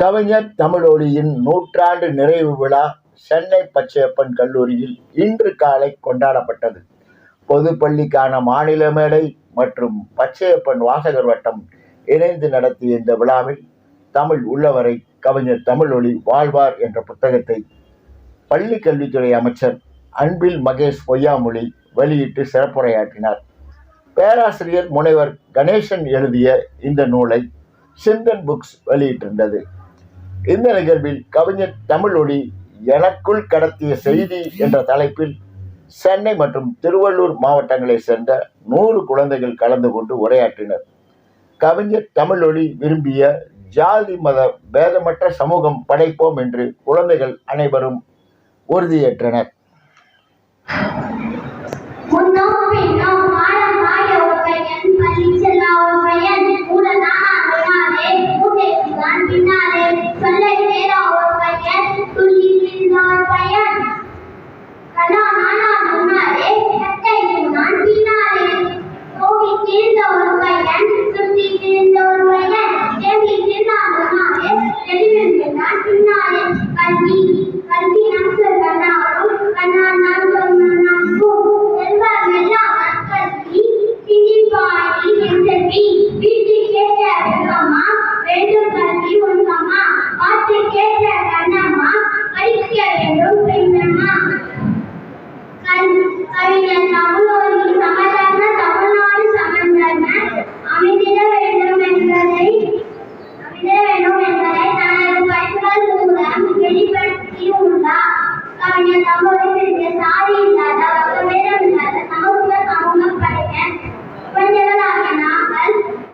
கவிஞர் தமிழொலியின் நூற்றாண்டு நிறைவு விழா சென்னை பச்சையப்பன் கல்லூரியில் இன்று காலை கொண்டாடப்பட்டது. பொதுப்பள்ளிக்கான மாநில மேடை மற்றும் பச்சையப்பன் வாசகர் வட்டம் இணைந்து நடத்திய இந்த விழாவில் தமிழ் உள்ளவரை கவிஞர் தமிழொலி வாழ்வார் என்ற புத்தகத்தை பள்ளி கல்வித்துறை அமைச்சர் அன்பில் மகேஷ் பொய்யாமொழி வெளியிட்டு சிறப்புரையாற்றினார். பேராசிரியர் முனைவர் கணேசன் எழுதிய இந்த நூலை சிந்தன் புக்ஸ் வெளியிட்டிருந்தது. இந்த நிகழ்வில் கவிஞர் தமிழொலி எனக்குள் கடத்திய செய்தி என்ற தலைப்பில் சென்னை மற்றும் திருவள்ளூர் மாவட்டங்களைச் சேர்ந்த நூறு குழந்தைகள் கலந்து கொண்டு உரையாற்றினர். கவிஞர் தமிழொழி விரும்பிய ஜாதி மத பேதமற்ற சமூகம் படைப்போம் என்று குழந்தைகள் அனைவரும் உறுதியேற்றனர். página சாதி இல்லாத? வர்க்கபேதம் இல்லாத சமத்துவ